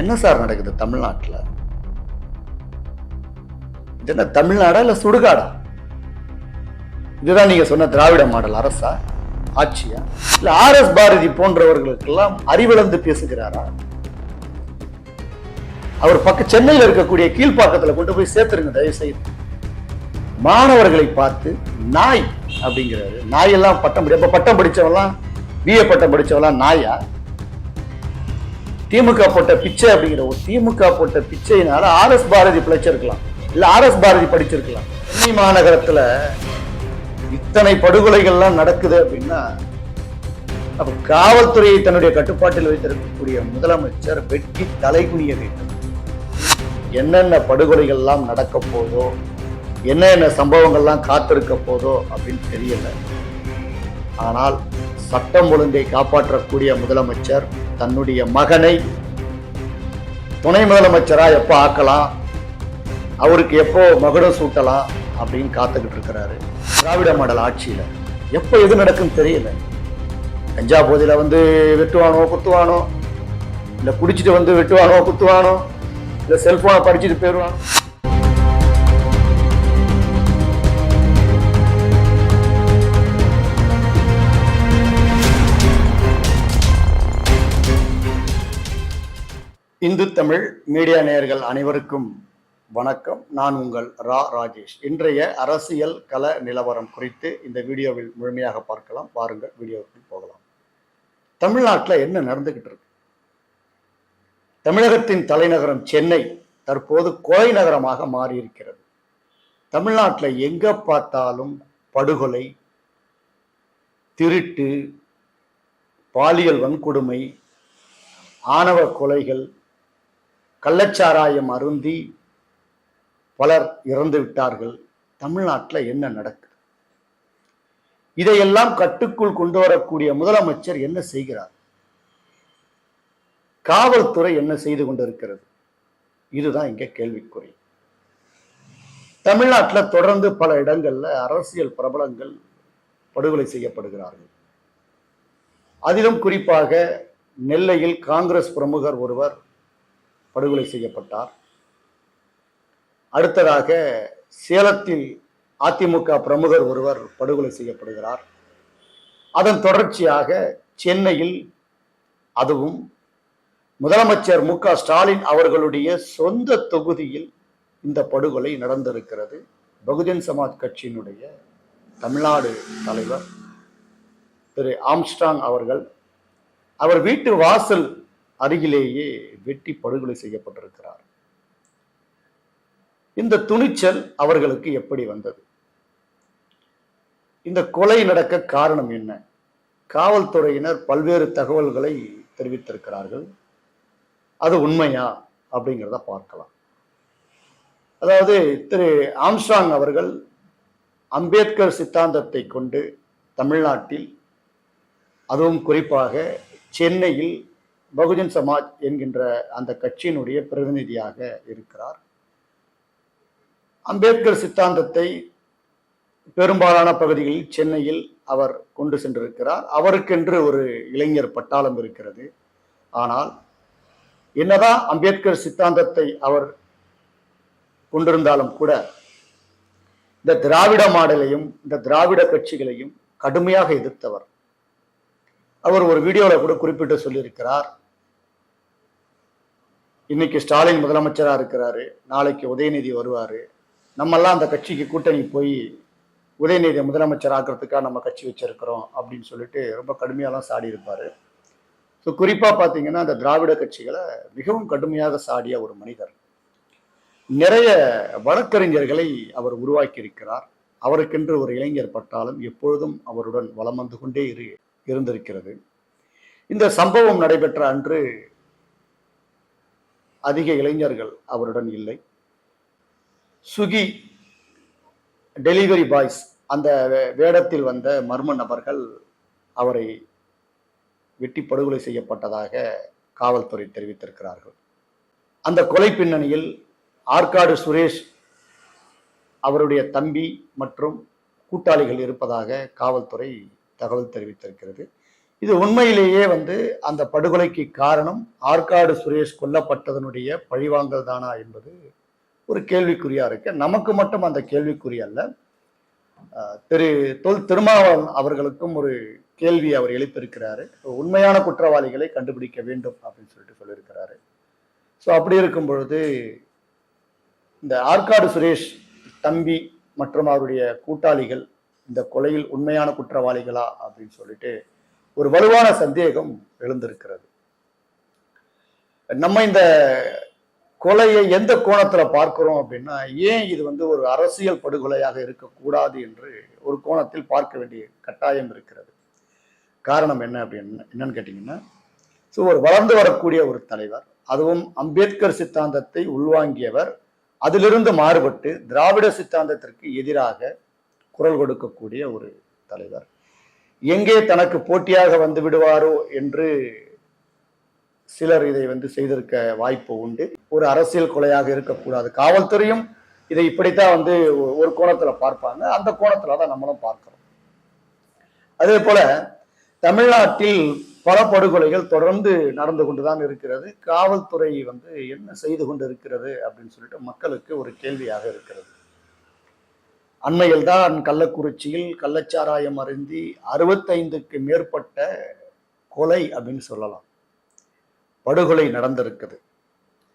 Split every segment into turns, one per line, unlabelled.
என்ன சார் நடக்குது தமிழ்நாட்டில்? இது என்ன தமிழ்நாடா இல்ல சுடுகாடா? இதுதான் நீங்க சொன்ன திராவிட மாடல் அரசா? ஆட்சியா? இல்லை ஆர் எஸ் பாரதி போன்றவர்களுக்கெல்லாம் அறிவிழந்து பேசுகிறாரா? அவர் பக்க சென்னையில் இருக்கக்கூடிய கீழ்ப்பாக்கத்தில் கொண்டு போய் சேர்த்துருங்க தயவு செய்து மாணவர்களை பார்த்து நாய் அப்படிங்கிறாரு. நாயெல்லாம் பட்டம் படி பட்டம் படித்தவெல்லாம் பிஏ பட்டம் படித்தவெல்லாம் நாயா? திமுக போட்ட பிச்சை அப்படிங்கிற ஒரு திமுக போட்ட பிச்சையினால ஆர் எஸ் பாரதி பிழைச்சிருக்கலாம். இல்ல ஆர் எஸ் பாரதி படிச்சிருக்கலாம். சென்னை மாநகரத்துல இத்தனை படுகொலைகள்லாம் நடக்குது அப்படின்னா அப்ப காவல்துறையை தன்னுடைய கட்டுப்பாட்டில் வைத்திருக்கக்கூடிய முதலமைச்சர் வெட்டி தலைகுனிய வேண்டும். என்னென்ன படுகொலைகள்லாம் நடக்க போதோ என்னென்ன சம்பவங்கள்லாம் காத்திருக்க போதோ அப்படின்னு தெரியலை. ஆனால் சட்டம் ஒழுங்கை காப்பாற்றக்கூடிய முதலமைச்சர் தன்னுடைய மகனை துணை முதலமைச்சரா எப்போ ஆக்கலாம்? அவருக்கு எப்போ மகுடம் சூட்டலாம் அப்படின்னு காத்துக்கிட்டு இருக்கிறாரு திராவிட மாடல் ஆட்சியில. எப்போ எது நடக்கும் தெரியல. கஞ்சா போதியில வந்து வெட்டுவானோ குத்துவானோ? இல்லை குடிச்சிட்டு வந்து வெட்டுவானோ குத்துவானோ? இல்லை செல்போனை படிச்சுட்டு போயிடுவானோ இந்து தமிழ் மீடியா நேயர்கள் அனைவருக்கும் வணக்கம். நான் உங்கள் ரா ராஜேஷ். இன்றைய அரசியல் கல நிலவரம் குறித்து இந்த வீடியோவில் முழுமையாக பார்க்கலாம். வாருங்கள் வீடியோவுக்கு போகலாம். தமிழ்நாட்டில் என்ன நடந்துகிட்டு இருக்கு? தமிழகத்தின் தலைநகரம் சென்னை தற்போது கோவை நகரமாக மாறியிருக்கிறது. தமிழ்நாட்டில் எங்கே பார்த்தாலும் படுகொலை திருட்டு பாலியல் வன்கொடுமை ஆணவ கொலைகள் கள்ளச்சாராயம் அருந்தி பலர் இறந்து விட்டார்கள். தமிழ்நாட்டில் என்ன நடக்குது? இதையெல்லாம் கட்டுக்குள் கொண்டு வரக்கூடிய முதலமைச்சர் என்ன செய்கிறார்? காவல்துறை என்ன செய்து கொண்டிருக்கிறது? இதுதான் இங்க கேள்விக்குறி. தமிழ்நாட்டில் தொடர்ந்து பல இடங்கள்ல அரசியல் பிரபலங்கள் படுகொலை செய்யப்படுகிறார்கள். அதிலும் குறிப்பாக நெல்லையில் காங்கிரஸ் பிரமுகர் ஒருவர் படுகொலை செய்யப்பட்டார். அடுத்ததாக சேலத்தில் அதிமுக பிரமுகர் ஒருவர் படுகொலை செய்யப்படுகிறார். அதன் தொடர்ச்சியாக சென்னையில் அதுவும் முதலமைச்சர் மு ஸ்டாலின் அவர்களுடைய சொந்த தொகுதியில் இந்த படுகொலை நடந்திருக்கிறது. பகுஜன் சமாஜ் கட்சியினுடைய தமிழ்நாடு தலைவர் திரு ஆம்ஸ்டாங் அவர்கள் அவர் வீட்டு வாசல் அருகிலேயே வெட்டி படுகொலை செய்யப்பட்டிருக்கிறார். இந்த துணிச்சல் அவர்களுக்கு எப்படி வந்தது? இந்த கொலை நடக்க காரணம் என்ன? காவல்துறையினர் பல்வேறு தகவல்களை தெரிவித்திருக்கிறார்கள். அது உண்மையா? அப்படிங்கிறத பார்க்கலாம். அதாவது திரு ஆம்ஸ்டாங் அவர்கள் அம்பேத்கர் சித்தாந்தத்தை கொண்டு தமிழ்நாட்டில் அதுவும் குறிப்பாக சென்னையில் பகுஜன் சமாஜ் என்கின்ற அந்த கட்சியினுடைய பிரதிநிதியாக இருக்கிறார். அம்பேத்கர் சித்தாந்தத்தை பெரும்பாலான பகுதிகளில் சென்னையில் அவர் கொண்டு சென்றிருக்கிறார். அவருக்கென்று ஒரு இளைஞர் பட்டாளம் இருக்கிறது. ஆனால் என்னதான் அம்பேத்கர் சித்தாந்தத்தை அவர் கொண்டிருந்தாலும் கூட இந்த திராவிட மாடலையும் இந்த திராவிட கட்சிகளையும் கடுமையாக எதிர்த்தவர். அவர் ஒரு வீடியோவில் கூட குறிப்பிட்டு சொல்லியிருக்கிறார். இன்னைக்கு ஸ்டாலின் முதலமைச்சராக இருக்கிறாரு. நாளைக்கு உதயநிதி வருவார். நம்மெல்லாம் அந்த கட்சிக்கு கூட்டணி போய் உதயநிதியை முதலமைச்சர் ஆக்கிறதுக்காக நம்ம கட்சி வச்சிருக்கிறோம் அப்படின்னு சொல்லிட்டு ரொம்ப கடுமையாலாம் சாடி இருப்பார். ஸோ குறிப்பாக பார்த்தீங்கன்னா அந்த திராவிட கட்சிகளை மிகவும் கடுமையாக சாடிய ஒரு மனிதர். நிறைய வழக்கறிஞர்களை அவர் உருவாக்கி இருக்கிறார் அவருக்கென்று ஒரு இளைஞர் பட்டாலும் எப்பொழுதும் அவருடன் வளம் வந்து கொண்டே இரு இருந்திருக்கிறது. இந்த சம்பவம் நடைபெற்ற அன்று அதிக இளைஞர்கள் அவருடன் இல்லை. சுகி டெலிவரி பாய்ஸ் அந்த வே- வேடத்தில் வந்த மர்ம நபர்கள் அவரை வெட்டி படுகொலை செய்யப்பட்டதாக காவல்துறை தெரிவித்திருக்கிறார்கள். அந்த கொலை பின்னணியில் ஆற்காடு சுரேஷ் அவருடைய தம்பி மற்றும் கூட்டாளிகள் இருப்பதாக காவல்துறை தகவல் தெரிவித்திருக்கிறது. இது உண்மையிலேயே வந்து அந்த படுகொலைக்கு காரணம் ஆற்காடு சுரேஷ் கொல்லப்பட்டதனுடைய பழிவாங்கல் தானா என்பது ஒரு கேள்விக்குறியா இருக்கு. நமக்கு மட்டும் அந்த கேள்விக்குறி அல்ல. திரு தொல் திருமாவளவன் அவர்களுக்கும் ஒரு கேள்வி அவர் எழுப்பியிருக்கிறாரு. உண்மையான குற்றவாளிகளை கண்டுபிடிக்க வேண்டும் அப்படின்னு சொல்லிட்டு சொல்லியிருக்கிறாரு. ஸோ அப்படி இருக்கும் பொழுது இந்த ஆற்காடு சுரேஷ் தம்பி மற்றும் அவருடைய கூட்டாளிகள் இந்த கொலையில் உண்மையான குற்றவாளிகளா அப்படின்னு சொல்லிட்டு ஒரு வலுவான சந்தேகம் எழுந்திருக்கிறது. நம்ம இந்த கொலையை எந்த கோணத்துல பார்க்கிறோம் அப்படின்னா ஏன் இது வந்து ஒரு அரசியல் படுகொலையாக இருக்கக்கூடாது என்று ஒரு கோணத்தில் பார்க்க வேண்டிய கட்டாயம் இருக்கிறது. காரணம் என்ன அப்படின்னு என்னன்னு கேட்டீங்கன்னா ஸோ ஒரு வளர்ந்து வரக்கூடிய ஒரு தலைவர் அதுவும் அம்பேத்கர் சித்தாந்தத்தை உள்வாங்கியவர் அதிலிருந்து மாறுபட்டு திராவிட சித்தாந்தத்திற்கு எதிராக குரல் கொடுக்கக்கூடிய ஒரு தலைவர். எங்கே தனக்கு போட்டியாக வந்து விடுவாரோ என்று சிலர் இதை வந்து செய்திருக்க வாய்ப்பு உண்டு. ஒரு அரசியல் கொலையாக இருக்கக்கூடாது. காவல்துறையும் இதை இப்படித்தான் வந்து ஒரு கோணத்துல பார்ப்பாங்க. அந்த கோணத்துல தான் நம்மளும் பார்க்கிறோம். அதே போல தமிழ்நாட்டில் பல படுகொலைகள் தொடர்ந்து நடந்து கொண்டுதான் இருக்கிறது. காவல்துறை வந்து என்ன செய்து கொண்டு இருக்கிறது அப்படின்னு சொல்லிட்டு மக்களுக்கு ஒரு கேள்வியாக இருக்கிறது. அண்மையில் தான் கள்ளக்குறிச்சியில் கள்ளச்சாராயம் அருந்தி அறுபத்தைந்துக்கு மேற்பட்ட கொலை அப்படின்னு சொல்லலாம். படுகொலை நடந்திருக்குது.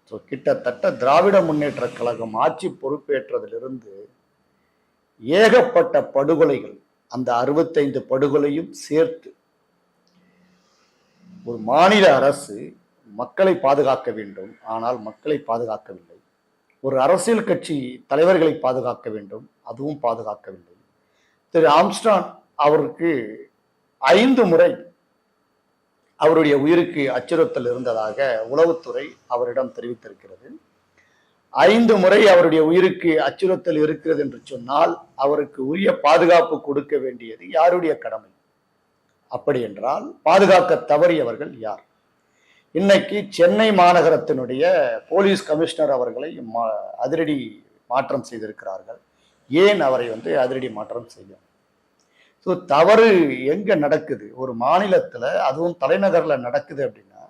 ஸோ கிட்டத்தட்ட திராவிட முன்னேற்ற கழகம் ஆட்சி பொறுப்பேற்றதிலிருந்து ஏகப்பட்ட படுகொலைகள் அந்த அறுபத்தைந்து படுகொலையும் சேர்த்து ஒரு மாநில அரசு மக்களை பாதுகாக்க வேண்டும். ஆனால் மக்களை பாதுகாக்கவில்லை. ஒரு அரசியல் கட்சி தலைவர்களை பாதுகாக்க வேண்டும் அதுவும் பாதுகாக்க வேண்டும். திரு ஆம்ஸ்டான் அவருக்கு ஐந்து முறை அவருடைய உயிருக்கு அச்சுறுத்தல் இருந்ததாக உளவுத்துறை அவரிடம் தெரிவித்திருக்கிறது. ஐந்து முறை அவருடைய உயிருக்கு அச்சுறுத்தல் இருக்கிறது என்று சொன்னால் அவருக்கு உரிய பாதுகாப்பு கொடுக்க வேண்டியது யாருடைய கடமை? அப்படி என்றால் பாதுகாக்க தவறியவர்கள் யார்? இன்னைக்கு சென்னை மாநகரத்தினுடைய போலீஸ் கமிஷனர் அவர்களை மா- அதிரடி மாற்றம் செய்திருக்கிறார்கள். ஏன் அவரை வந்து அதிரடி மாற்றம் செய்யும்? ஸோ தவறு எங்க நடக்குது? ஒரு மாநிலத்துல அதுவும் தலைநகர்ல நடக்குது அப்படின்னா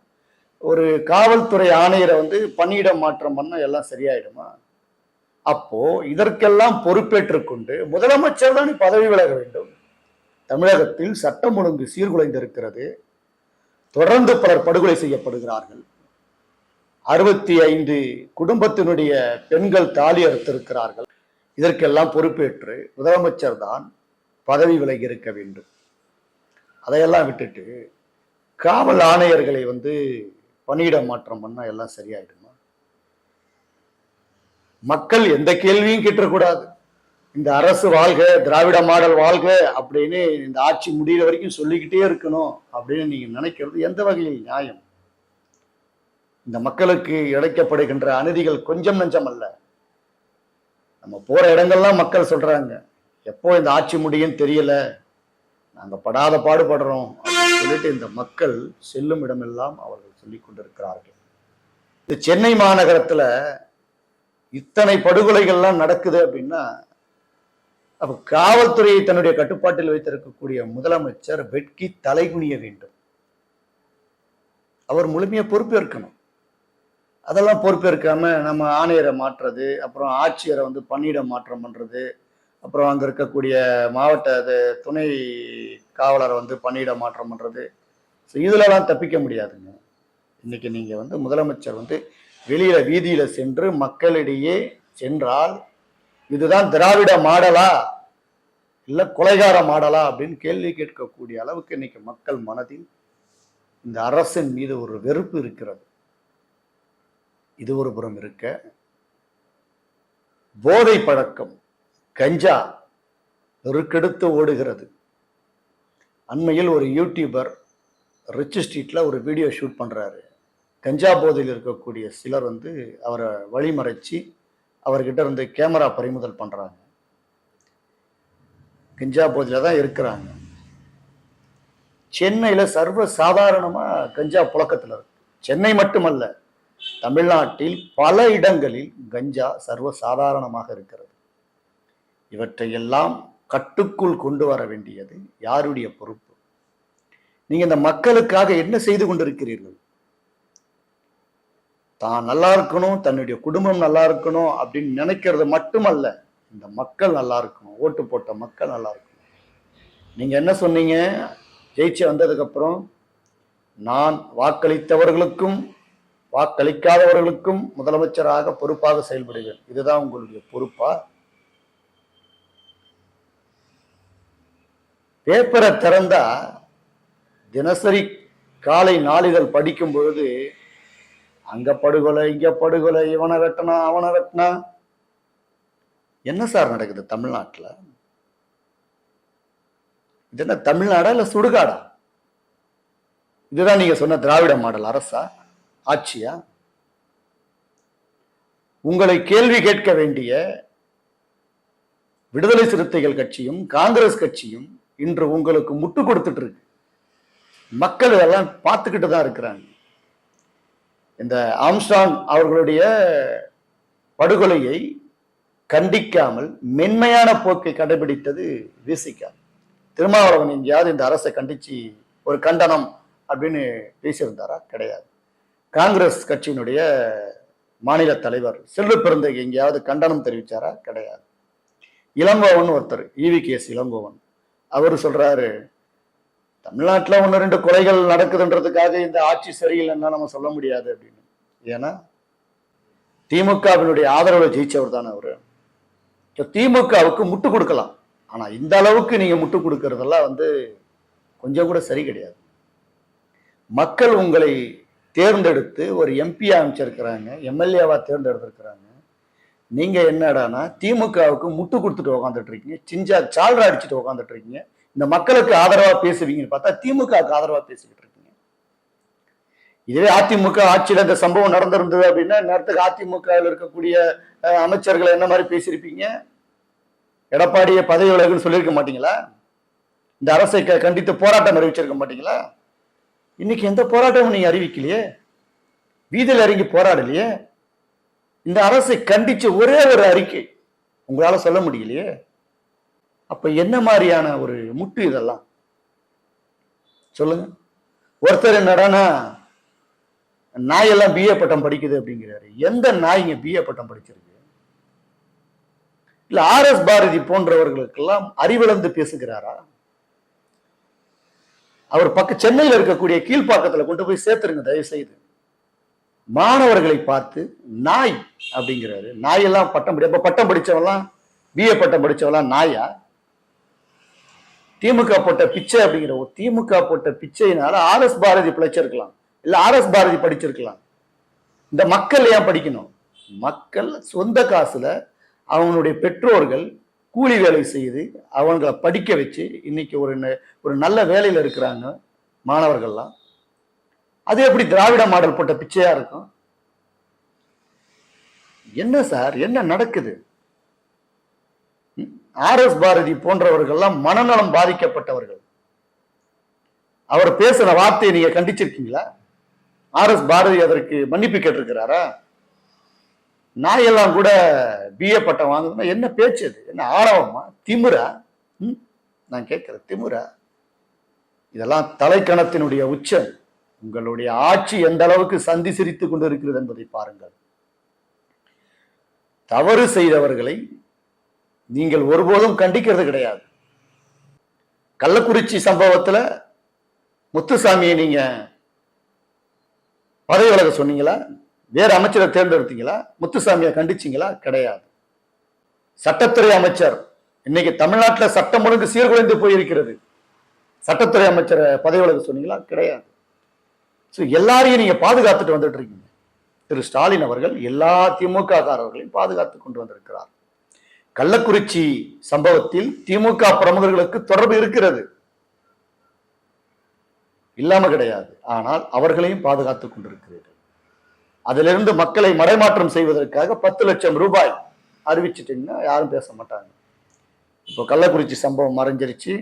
ஒரு காவல்துறை ஆணையரை வந்து பணியிட மாற்றம் பண்ணால் எல்லாம் சரியாயிடுமா? அப்போ இதற்கெல்லாம் பொறுப்பேற்றுக்கொண்டு முதலமைச்சர் தான் பதவி விலக வேண்டும். தமிழகத்தில் சட்டம் ஒழுங்கு சீர்குலைந்திருக்கிறது. தொடர்ந்து பலர் படுகொலை செய்யப்படுகிறார்கள். அறுபத்தி ஐந்து குடும்பத்தினுடைய பெண்கள் தாலி அறுத்திருக்கிறார்கள். இதற்கெல்லாம் பொறுப்பேற்று முதலமைச்சர் தான் பதவி விலகி இருக்க வேண்டும். அதையெல்லாம் விட்டுட்டு காவல் ஆணையர்களை வந்து பணியிட மாற்றம் பண்ணா எல்லாம் சரியாயிடுமா? மக்கள் எந்த கேள்வியும் கேட்டக்கூடாது இந்த அரசு வாழ்க திராவிட மாடல் வாழ்க அப்படின்னு இந்த ஆட்சி முடிகிற வரைக்கும் சொல்லிக்கிட்டே இருக்கணும் அப்படின்னு நீங்க நினைக்கிறது எந்த வகையில் நியாயம்? இந்த மக்களுக்கு இழைக்கப்படுகின்ற அநீதிகள் கொஞ்சம் நஞ்சம் அல்ல. நம்ம போற இடங்கள்லாம் மக்கள் சொல்றாங்க. எப்போ இந்த ஆட்சி முடியும் தெரியல. நாங்க படாத பாடுபடுறோம் அப்படின்னு சொல்லிட்டு இந்த மக்கள் செல்லும் இடமெல்லாம் அவர்கள் சொல்லிக் கொண்டிருக்கிறார்கள். இந்த சென்னை மாநகரத்துல இத்தனை படுகொலைகள்லாம் நடக்குது அப்படின்னா அப்ப காவல்துறையை தன்னுடைய கட்டுப்பாட்டில் வைத்திருக்கக்கூடிய முதலமைச்சர் வெட்கி தலைகுனிய வேண்டும். அவர் முழுமையா பொறுப்பேற்கணும். அதெல்லாம் பொறுப்பேற்காம நம்ம ஆணையரை மாற்றுறது அப்புறம் ஆட்சியரை வந்து பணியிட மாற்றம் பண்றது அப்புறம் அங்க இருக்கக்கூடிய மாவட்ட அது துணை காவலரை வந்து பணியிட மாற்றம் பண்றது. ஸோ இதுலலாம் தப்பிக்க முடியாதுங்க. இன்னைக்கு நீங்க வந்து முதலமைச்சர் வந்து வெளியில வீதியில சென்று மக்களிடையே சென்றால் இதுதான் திராவிட மாடலா? இல்ல கொலைகார மாடலா? அப்படின்னு கேள்வி கேட்கக்கூடிய அளவுக்கு இன்னைக்கு மக்கள் மனதில் இந்த அரசின் மீது ஒரு வெறுப்பு இருக்கிறது. இது ஒரு புறம் இருக்க. போதை பழக்கம் கஞ்சா பெருக்கெடுத்து ஓடுகிறது. அண்மையில் ஒரு யூடியூபர் ரிச் ஸ்ட்ரீட்ல ஒரு வீடியோ ஷூட் பண்றாரு. கஞ்சா போதையில் இருக்கக்கூடிய சிலர் வந்து அவரை வழிமறைச்சு அவர்கிட்ட இருந்து கேமரா பறிமுதல் பண்றாங்க. கஞ்சா போதையில தான் இருக்கிறாங்க. சென்னையில சர்வ சாதாரணமா கஞ்சா புழக்கத்துல இருக்கு. சென்னை மட்டுமல்ல தமிழ்நாட்டில் பல இடங்களில் கஞ்சா சர்வ சாதாரணமாக இருக்கிறது. இவற்றையெல்லாம் கட்டுக்குள் கொண்டு வர வேண்டியது யாருடைய பொறுப்பு? நீங்கள் இந்த மக்களுக்காக என்ன செய்து கொண்டிருக்கிறீர்கள்? தான் நல்லா இருக்கணும் தன்னுடைய குடும்பம் நல்லா இருக்கணும் அப்படின்னு நினைக்கிறது மட்டுமல்ல இந்த மக்கள் நல்லா இருக்கணும் ஓட்டு போட்ட மக்கள் நல்லா இருக்கணும். நீங்க என்ன சொன்னீங்க? ஜெயிச்சு வந்ததுக்கப்புறம் நான் வாக்களித்தவர்களுக்கும் வாக்களிக்காதவர்களுக்கும் முதலமைச்சராக பொறுப்பாக செயல்படுவேன். இதுதான் உங்களுடைய பொறுப்பா? பேப்பரை திறந்தா தினசரி காலை நாளிதழ் படிக்கும் பொழுது அங்க படுகொலை இங்க படுகொலை இவனை வெட்டனா அவனை வெட்டினா. என்ன சார் நடக்குது தமிழ்நாட்டுல? இது என்ன தமிழ்நாடா இல்ல சுடுகாடா? இதுதான் நீங்க சொன்ன திராவிட மாடல் அரசா? ஆட்சியா? உங்களை கேள்வி கேட்க வேண்டிய விடுதலை சிறுத்தைகள் கட்சியும் காங்கிரஸ் கட்சியும் இன்று உங்களுக்கு முட்டு கொடுத்துட்டு இருக்கு. மக்கள் இதெல்லாம் பார்த்துக்கிட்டு தான் இருக்கிறாங்க. இந்த ஆம்ஸ்டாங் அவர்களுடைய படுகொலையை கண்டிக்காமல் மென்மையான போக்கை கடைபிடித்தது விசிகா. திருமாவளவன் எங்கேயாவது இந்த அரசை கண்டிச்சு ஒரு கண்டனம் அப்படின்னு பேசியிருந்தாரா? கிடையாது. காங்கிரஸ் கட்சியினுடைய மாநில தலைவர் செல்வ பிறந்த எங்கேயாவது கண்டனம் தெரிவிச்சாரா? கிடையாது. இளங்கோவன் ஒருத்தர் ஈவி கேஸ் இளங்கோவன். அவர் சொல்றாரு தமிழ்நாட்டில் ஒன்று ரெண்டு கொலைகள் நடக்குதுன்றதுக்காக இந்த ஆட்சி சரியில்லைன்னா நம்ம சொல்ல முடியாது அப்படின்னு. ஏன்னா திமுகவினுடைய ஆதரவில் ஜெயிச்சவர் தானே அவர். இப்போ திமுகவுக்கு முட்டு கொடுக்கலாம். ஆனால் இந்த அளவுக்கு நீங்கள் முட்டு கொடுக்கறதெல்லாம் வந்து கொஞ்சம் கூட சரி கிடையாது. மக்கள் உங்களை தேர்ந்தெடுத்து ஒரு எம்பி அமைச்சிருக்கிறாங்க எம்எல்ஏவாக தேர்ந்தெடுத்திருக்கிறாங்க. நீங்கள் என்னடானா திமுகவுக்கு முட்டு கொடுத்துட்டு உக்காந்துட்டு இருக்கீங்க சிஞ்சா சால்ரா அடிச்சுட்டு உக்காந்துட்டு இருக்கீங்க. இந்த மக்களுக்கு ஆதரவா பேசுவீங்கன்னு பார்த்தா திமுகவுக்கு ஆதரவா பேசிக்கிட்டு இருக்கீங்க. இதுவே அதிமுக ஆட்சியில இந்த சம்பவம் நடந்திருந்தது அப்படின்னா நேரத்துக்கு அதிமுகவில் இருக்கக்கூடிய அமைச்சர்களை என்ன மாதிரி பேசியிருப்பீங்க? எடப்பாடியை பதவி விலகுன்னு சொல்லியிருக்க மாட்டீங்களா? இந்த அரசை க- கண்டித்து போராட்டம் அறிவிச்சிருக்க மாட்டீங்களா? இன்னைக்கு எந்த போராட்டமும் நீங்க அறிவிக்கலையே. வீதியில் இறங்கி போராடலையே. இந்த அரசை கண்டிச்ச ஒரே ஒரு அறிக்கை உங்களால சொல்ல முடியலையே. அப்ப என்ன மாதிரியான ஒரு முட்டு இதெல்லாம்? சொல்லுங்க. ஒருத்தர் என்னடானா நாயெல்லாம் பிஏ பட்டம் படிக்குது அப்படிங்கிறாரு. எந்த நாய்ங்க பிஏ பட்டம் படிச்சிருக்கு? இல்ல ஆர் எஸ் பாரதி போன்றவர்களுக்கெல்லாம் அறிவிழந்து பேசுகிறாரா? அவர் பக்க சென்னையில் இருக்கக்கூடிய கீழ்ப்பாக்கத்துல கொண்டு போய் சேர்த்துருங்க தயவு செய்து மாணவர்களை பார்த்து நாய் அப்படிங்கிறாரு. நாயெல்லாம் பட்டம் படி பட்டம் படிச்சவெல்லாம் பிஏ பட்டம் படிச்சவெல்லாம் நாயா? திமுக போட்ட பிச்சை அப்படிங்கிற ஒரு திமுக போட்ட பிச்சையினால ஆர் எஸ் பாரதி பிழைச்சிருக்கலாம். இல்ல ஆர் எஸ் பாரதி படிச்சிருக்கலாம். இந்த மக்கள் ஏன் படிக்கணும்? மக்கள் சொந்த காசுல அவங்களுடைய பெற்றோர்கள் கூலி வேலை செய்து அவங்கள படிக்க வச்சு இன்னைக்கு ஒரு ந- ஒரு நல்ல வேலையில இருக்கிறாங்க மாணவர்கள்லாம். அது எப்படி திராவிட மாடல் போட்ட பிச்சையா இருக்கும்? என்ன சார்? என்ன நடக்குது? ஆர் எஸ் பாரதி போன்றவர்கள்லாம் மனநலம் பாதிக்கப்பட்டவர்கள். அவர் பேசின வார்த்தையை நீங்க கண்டிச்சிருக்கீங்களா? ஆர் எஸ் பாரதி அதற்கு மன்னிப்பு கேட்டிருக்கிறாரா? நாயெல்லாம் கூட பிஏ பட்டம் வாங்குதுன்னா என்ன பேச்சு அது? என்ன ஆரவமா திமுரா ம்? நான் கேட்கிறேன் திமுரா இதெல்லாம் தலைக்கணத்தினுடைய உச்சம். உங்களுடைய ஆட்சி எந்த அளவுக்கு சந்தி கொண்டு இருக்கிறது என்பதை பாருங்கள். தவறு செய்தவர்களை நீங்கள் ஒருபோதும் கண்டிக்கிறது கிடையாது. கள்ளக்குறிச்சி சம்பவத்துல முத்துசாமியை நீங்க பதவி விலக சொன்னீங்களா? வேற அமைச்சரை தேர்ந்தெடுத்தீங்களா? முத்துசாமியை கண்டிச்சீங்களா? கிடையாது. சட்டத்துறை அமைச்சர் இன்னைக்கு தமிழ்நாட்டுல சட்டம் ஒழுங்கு சீர்குலைந்து போயிருக்கிறது. சட்டத்துறை அமைச்சரை பதவி விலக சொன்னீங்களா? கிடையாது. ஸோ எல்லாரையும் நீங்க பாதுகாத்துட்டு வந்துட்டு இருக்கீங்க. திரு ஸ்டாலின் அவர்கள் எல்லா திமுக காரர்களையும் பாதுகாத்து கொண்டு வந்திருக்கிறார். கள்ளக்குறிச்சி சம்பவத்தில் திமுக பிரமுகர்களுக்கு தொடர்பு இருக்கிறது. இல்லாம கிடையாது. ஆனால் அவர்களையும் பாதுகாத்துக் கொண்டிருக்கிறீர்கள். அதிலிருந்து மக்களை மடைமாற்றம் செய்வதற்காக பத்து லட்சம் ரூபாய் அறிவிச்சிட்டீங்கன்னா யாரும் பேச மாட்டாங்க. இப்போ கள்ளக்குறிச்சி சம்பவம் மறைஞ்சிருச்சு.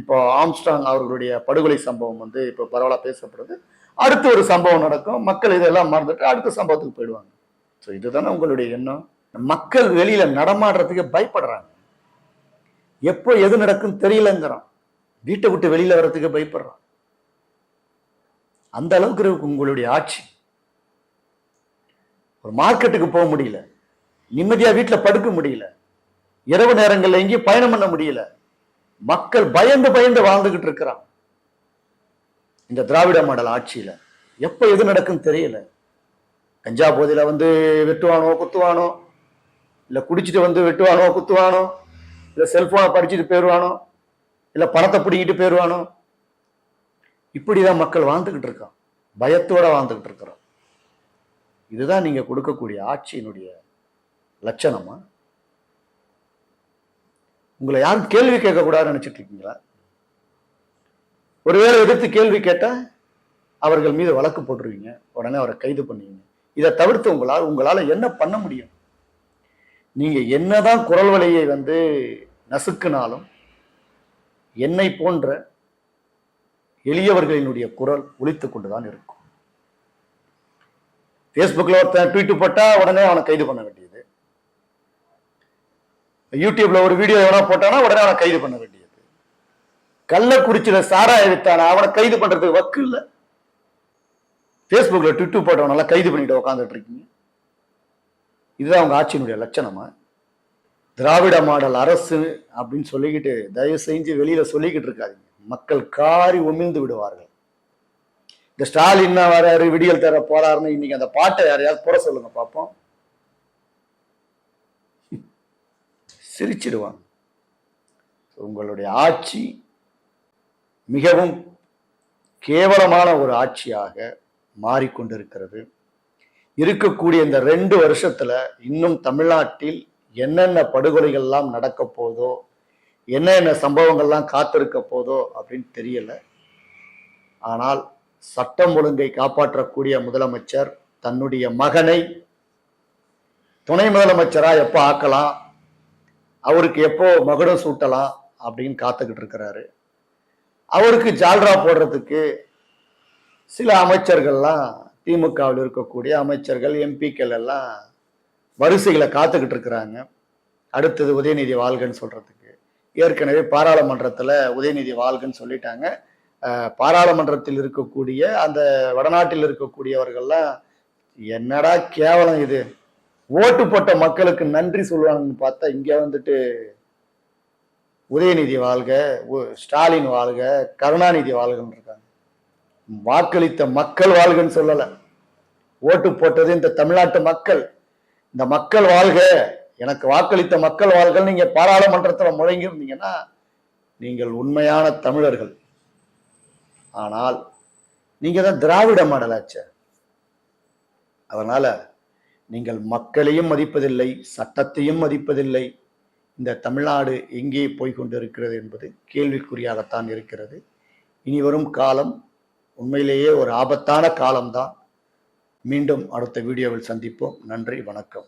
இப்போ ஆம்ஸ்டாங் அவர்களுடைய படுகொலை சம்பவம் வந்து இப்போ பரவலாக பேசப்படுது. அடுத்து ஒரு சம்பவம் நடக்கும். மக்கள் இதெல்லாம் மறந்துட்டு அடுத்த சம்பவத்துக்கு போயிடுவாங்க. ஸோ இதுதானே உங்களுடைய எண்ணம்? மக்கள் வெளியில நடமாடுறதுக்கு பயப்படுறாங்க. எப்போ எது நடக்கும் தெரியலங்கிறான். வீட்டை விட்டு வெளியில வர்றதுக்கு பயப்படுறான். அந்த அளவுக்கு இருக்கு உங்களுடைய ஆட்சி. ஒரு மார்க்கெட்டுக்கு போக முடியல. நிம்மதியா வீட்டுல படுக்க முடியல. இரவு நேரங்கள்ல எங்கேயும் பயணம் பண்ண முடியல. மக்கள் பயந்து பயந்து வாழ்ந்துகிட்டு இருக்கிறான். இந்த திராவிட மாடல் ஆட்சியில எப்போ எது நடக்கும் தெரியல. கஞ்சா போதையில வந்து வெட்டுவானோ குத்துவானோ இல்ல குடிச்சிட்டு வந்து வெட்டுவானோ குத்துவானோ இல்ல செல்போனை படிச்சுட்டு போயிடுவானோ இல்ல பணத்தை பிடிங்கிட்டு போயிருவானோ இப்படிதான் மக்கள் வாழ்ந்துகிட்டு இருக்கான் பயத்தோட வாழ்ந்துகிட்டு இருக்கிறோம். இதுதான் நீங்க கொடுக்கக்கூடிய ஆட்சியினுடைய லட்சணமா? உங்களை யாரும் கேள்வி கேட்கக்கூடாதுன்னு நினைச்சிட்டு இருக்கீங்களா? ஒருவேளை எதிர்த்து கேள்வி கேட்டா அவர்கள் மீது வழக்கு போட்டுருவீங்க. உடனே அவரை கைது பண்ணுவீங்க. இதை தவிர்த்து உங்களால் உங்களால என்ன பண்ண முடியும்? நீங்க என்னதான் குரல் வலையை வந்து நசுக்குனாலும் என்னை போன்ற எளியவர்களினுடைய குரல் ஒலித்து கொண்டுதான் இருக்கும். ஃபேஸ்புக்கில் ஒருத்தன் ட்வீட்டு போட்டா உடனே அவனை கைது பண்ண வேண்டியது. யூடியூப்ல ஒரு வீடியோ எவனா போட்டானா உடனே அவனை கைது பண்ண வேண்டியது. கள்ளக்குறிச்சியில சாராய வித்தானா அவனை கைது பண்றதுக்கு வக்கு இல்லை. ஃபேஸ்புக்ல ட்விட்டு போட்டவனெல்லாம் கைது பண்ணிட்டு உக்காந்துட்டு இருக்கீங்க. இதுதான் அவங்க ஆட்சியினுடைய லட்சணமா. திராவிட மாடல் அரசு அப்படின்னு சொல்லிக்கிட்டு தயவு செஞ்சு வெளியில சொல்லிக்கிட்டு இருக்காதீங்க. மக்கள் காரி உமிழ்ந்து விடுவார்கள். இந்த ஸ்டாலின் வராரு விடியல் தர போறாருன்னு இன்னைக்கு அந்த பாட்டை யாரையாவது போட சொல்லுங்க பார்ப்போம் சிரிச்சிடுவாங்க. உங்களுடைய ஆட்சி மிகவும் கேவலமான ஒரு ஆட்சியாக மாறிக்கொண்டிருக்கிறது. இருக்கக்கூடிய இந்த ரெண்டு வருஷத்துல இன்னும் தமிழ்நாட்டில் என்னென்ன படுகொலைகள்லாம் நடக்க போதோ என்னென்ன சம்பவங்கள்லாம் காத்திருக்க போதோ அப்படின்னு தெரியல. ஆனால் சட்டம் ஒழுங்கை காப்பாற்றக்கூடிய முதலமைச்சர் தன்னுடைய மகனை துணை முதலமைச்சரா எப்போ ஆக்கலாம் அவருக்கு எப்போ மகுடம் சூட்டலாம் அப்படின்னு காத்துக்கிட்டு இருக்கிறாரு. அவருக்கு ஜால்ரா போடுறதுக்கு சில அமைச்சர்கள்லாம் திமுகவில் இருக்கக்கூடிய அமைச்சர்கள் எம்பிக்கள் எல்லாம் வரிசைகளை காத்துக்கிட்டு இருக்கிறாங்க. அடுத்தது உதயநிதி வாழ்கன்னு சொல்றதுக்கு. ஏற்கனவே பாராளுமன்றத்தில் உதயநிதி வாழ்கன்னு சொல்லிட்டாங்க. பாராளுமன்றத்தில் இருக்கக்கூடிய அந்த வடநாட்டில் இருக்கக்கூடியவர்கள்லாம் என்னடா கேவலம் இது? ஓட்டு போட்ட மக்களுக்கு நன்றி சொல்லுவாங்கன்னு பார்த்தா இங்கே வந்துட்டு உதயநிதி வாழ்க உ- ஸ்டாலின் வாழ்க கருணாநிதி வாழ்கன்னு வாக்களித்த மக்கள் வாழ்கன்னு சொல்லல. ஓட்டு போட்டது இந்த தமிழ்நாட்டு மக்கள். இந்த மக்கள் வாழ்க எனக்கு வாக்களித்த மக்கள் வாழ்கள் நீங்க பாராளுமன்றத்துல முழங்கியிருந்தீங்கன்னா நீங்கள் உண்மையான தமிழர்கள். ஆனால் நீங்க தான் திராவிட மாடலாச்ச. அதனால நீங்கள் மக்களையும் மதிப்பதில்லை சட்டத்தையும் மதிப்பதில்லை. இந்த தமிழ்நாடு எங்கே போய்கொண்டிருக்கிறது என்பது கேள்விக்குறியாகத்தான் இருக்கிறது. இனி வரும் காலம் உண்மையிலேயே ஒரு ஆபத்தான காலம்தான். மீண்டும் அடுத்த வீடியோவில் சந்திப்போம். நன்றி வணக்கம்.